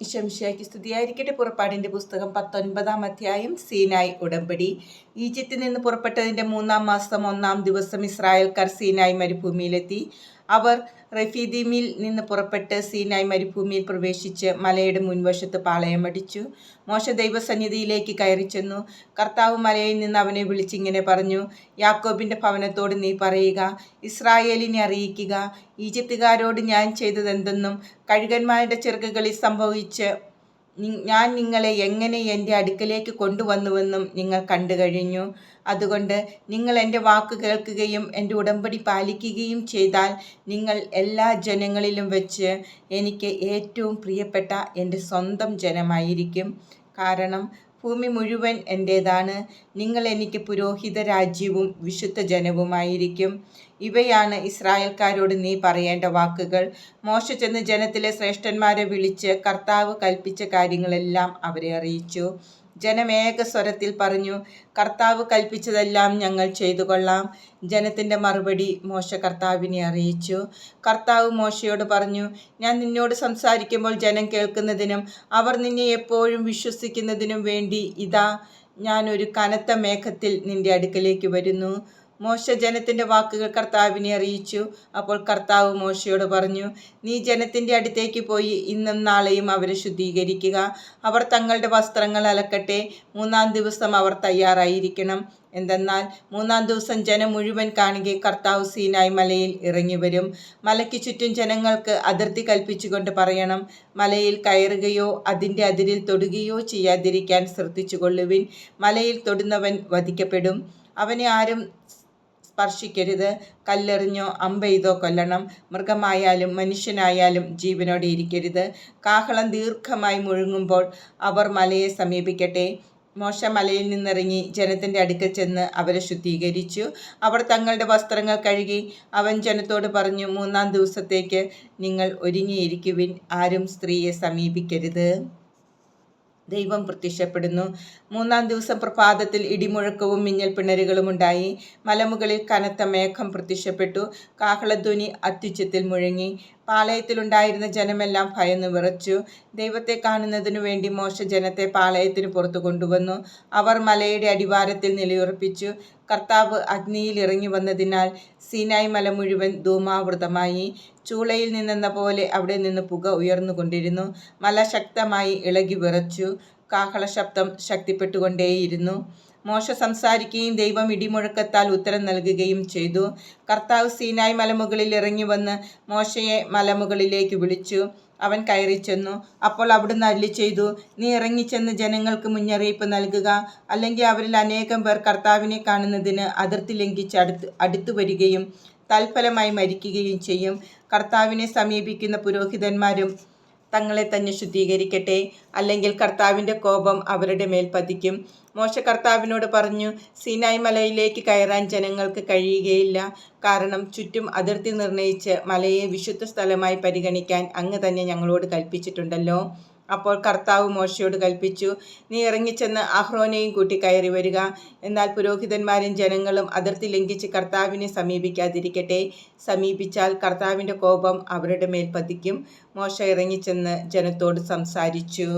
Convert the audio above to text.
ഇഷംഷയ്ക്ക് സ്തുതിയായിരിക്കട്ടെ. പുറപ്പാടിന്റെ പുസ്തകം പത്തൊൻപതാം അധ്യായം സീനായ് ഉടമ്പടി. ഈജിപ്തിൽ നിന്ന് പുറപ്പെട്ടതിന്റെ മൂന്നാം മാസം ഒന്നാം ദിവസം ഇസ്രായേൽക്കാർ സീനായ് മരുഭൂമിയിലെത്തി. അവർ റഫീദിമിൽ നിന്ന് പുറപ്പെട്ട് സീനായ് മരുഭൂമിയിൽ പ്രവേശിച്ച് മലയുടെ മുൻവശത്ത് പാളയമടിച്ചു മോശ ദൈവസന്നിധിയിലേക്ക് കയറി ചെന്നു. കർത്താവ് മലയിൽ നിന്ന് അവനെ വിളിച്ചിങ്ങനെ പറഞ്ഞു യാക്കോബിന്റെ ഭവനത്തോട് നീ പറയുക ഇസ്രായേലിനെ അറിയിക്കുക. ഈജിപ്തുകാരോട് ഞാൻ ചെയ്തതെന്തെന്നും കഴുകന്മാരുടെ ചെറുകുകളിൽ സംഭവിച്ച് ഞാൻ നിങ്ങളെ എങ്ങനെ എന്റെ അടുക്കലേക്ക് കൊണ്ടുവന്നുവെന്നും നിങ്ങൾ കണ്ടു കഴിഞ്ഞു. അതുകൊണ്ട് നിങ്ങൾ എന്റെ വാക്ക് കേൾക്കുകയും എന്റെ ഉടമ്പടി പാലിക്കുകയും ചെയ്താൽ നിങ്ങൾ എല്ലാ ജനങ്ങളിലും വെച്ച് എനിക്ക് ഏറ്റവും പ്രിയപ്പെട്ട എന്റെ സ്വന്തം ജനമായിരിക്കും. കാരണം ഭൂമി മുഴുവൻ എന്റേതാണ് നിങ്ങൾ എനിക്ക് പുരോഹിത രാജ്യവും വിശുദ്ധ ജനവുമായിരിക്കും. ഇവയാണ് ഇസ്രായേൽക്കാരോട് നീ പറയേണ്ട വാക്കുകൾ. മോശ ചെന്ന് ജനത്തിലെ ശ്രേഷ്ഠന്മാരെ വിളിച്ച് കർത്താവ് കൽപ്പിച്ച കാര്യങ്ങളെല്ലാം അവരെ അറിയിച്ചു. ജനമേക സ്വരത്തിൽ പറഞ്ഞു കർത്താവ് കൽപ്പിച്ചതെല്ലാം ഞങ്ങൾ ചെയ്തു കൊള്ളാം. ജനത്തിന്റെ മറുപടി മോശ കർത്താവിനെ അറിയിച്ചു. കർത്താവ് മോശയോട് പറഞ്ഞു ഞാൻ നിന്നോട് സംസാരിക്കുമ്പോൾ ജനം കേൾക്കുന്നതിനും അവർ നിന്നെ എപ്പോഴും വിശ്വസിക്കുന്നതിനും വേണ്ടി ഇതാ ഞാൻ ഒരു കനത്ത മേഘത്തിൽ നിന്റെ അടുക്കലേക്ക് വരുന്നു. മോശ ജനത്തിന്റെ വാക്കുകൾ കർത്താവിനെ അറിയിച്ചു. അപ്പോൾ കർത്താവ് മോശയോട് പറഞ്ഞു നീ ജനത്തിന്റെ അടുത്തേക്ക് പോയി ഇന്നും നാളെയും അവരെ ശുദ്ധീകരിക്കുക. അവർ തങ്ങളുടെ വസ്ത്രങ്ങൾ അലക്കട്ടെ. മൂന്നാം ദിവസം അവർ തയ്യാറായിരിക്കണം. എന്തെന്നാൽ മൂന്നാം ദിവസം ജനം മുഴുവൻ കാണുകയെ കർത്താവ് സീനായി മലയിൽ ഇറങ്ങി വരും മലയ്ക്ക് ചുറ്റും ജനങ്ങൾക്ക് അതിർത്തി കൽപ്പിച്ചുകൊണ്ട് പറയണം മലയിൽ കയറുകയോ അതിന്റെ അതിരിൽ തൊടുകയോ ചെയ്യാതിരിക്കാൻ ശ്രദ്ധിച്ചുകൊള്ളുവിൻ. മലയിൽ തൊടുന്നവൻ വധിക്കപ്പെടും. അവനെ ആരും സ്പർശിക്കരുത്. കല്ലെറിഞ്ഞോ അമ്പെയ്തോ കൊല്ലണം. മൃഗമായാലും മനുഷ്യനായാലും ജീവനോടെ ഇരിക്കരുത്. കാഹളം ദീർഘമായി മുഴുങ്ങുമ്പോൾ അവർ മലയെ സമീപിക്കട്ടെ. മോശ മലയിൽ നിന്നിറങ്ങി ജനത്തിന്റെ അടുക്കൽ ചെന്ന് അവരെ ശുദ്ധീകരിച്ചു. അവർ തങ്ങളുടെ വസ്ത്രങ്ങൾ കഴുകി അവൻ ജനത്തോട് പറഞ്ഞു മൂന്നാം ദിവസത്തേക്ക് നിങ്ങൾ ഒരുങ്ങിയിരിക്കുവിൻ. ആരും സ്ത്രീയെ സമീപിക്കരുത്. ദൈവം പ്രത്യക്ഷപ്പെടുന്നു. മൂന്നാം ദിവസം പ്രഭാതത്തിൽ ഇടിമുഴക്കവും മിന്നൽ പിണരുകളും ഉണ്ടായി. മലമുകളിൽ കനത്ത മേഘം പ്രത്യക്ഷപ്പെട്ടു. കാഹളധ്വനി അത്യുച്ചത്തിൽ മുഴങ്ങി. പാളയത്തിലുണ്ടായിരുന്ന ജനമെല്ലാം ഭയന്ന് വിറച്ചു. ദൈവത്തെ കാണുന്നതിനു വേണ്ടി മോശ ജനത്തെ പാളയത്തിന് പുറത്തു കൊണ്ടുവന്നു. അവർ മലയുടെ അടിവാരത്തിൽ നിലയുറപ്പിച്ചു. കർത്താവ് അഗ്നിയിൽ ഇറങ്ങി വന്നതിനാൽ സീനായ് മല മുഴുവൻ ധൂമാവൃതമായി. ചൂളയിൽ നിന്നെന്ന പോലെ അവിടെ നിന്ന് പുക ഉയർന്നുകൊണ്ടിരുന്നു മല ശക്തമായി ഇളകി വിറച്ചു. കാഹള ശബ്ദം ശക്തിപ്പെട്ടുകൊണ്ടേയിരുന്നു. മോശ സംസാരിക്കുകയും ദൈവം ഇടിമുഴക്കത്താൽ ഉത്തരം നൽകുകയും ചെയ്തു. കർത്താവ് സീനായ് മലമുകളിൽ ഇറങ്ങി വന്ന് മോശയെ മലമുകളിലേക്ക് വിളിച്ചു. അവൻ കയറി ചെന്നു. അപ്പോൾ അവിടുന്ന് അല്ലി ചെയ്തു നീ ഇറങ്ങിച്ചെന്ന് ജനങ്ങൾക്ക് മുന്നറിയിപ്പ് നൽകുക. അല്ലെങ്കിൽ അവരിൽ അനേകം പേർ കർത്താവിനെ കാണുന്നതിന് അതിർത്തി ലംഘിച്ച് അടുത്ത് അടുത്തു വരികയും തൽഫലമായി മരിക്കുകയും ചെയ്യും. കർത്താവിനെ സമീപിക്കുന്ന പുരോഹിതന്മാരും തങ്ങളെ തന്നെ ശുദ്ധീകരിക്കട്ടെ. അല്ലെങ്കിൽ കർത്താവിന്റെ കോപം അവരുടെ മേൽ പതിക്കും. മോശ കർത്താവിനോട് പറഞ്ഞു സീനായ് മലയിലേക്ക് കയറാൻ ജനങ്ങൾക്ക് കഴിയുകയില്ല. കാരണം ചുറ്റും അതിർത്തി നിർണയിച്ച് മലയെ വിശുദ്ധ സ്ഥലമായി പരിഗണിക്കാൻ അങ്ങ് തന്നെ ഞങ്ങളോട് കൽപ്പിച്ചിട്ടുണ്ടല്ലോ. അപ്പോൾ കർത്താവ് മോശയോട് കൽപ്പിച്ചു നീ ഇറങ്ങിച്ചെന്ന് അഹ്റോനെയും കൂട്ടി കയറി വരിക. എന്നാൽ പുരോഹിതന്മാരും ജനങ്ങളും അതിർത്തി ലംഘിച്ച് കർത്താവിനെ സമീപിക്കാതിരിക്കട്ടെ. സമീപിച്ചാൽ കർത്താവിന്റെ കോപം അവരുടെ മേൽ പതിക്കും. മോശ ഇറങ്ങിച്ചെന്ന് ജനത്തോട് സംസാരിച്ചു.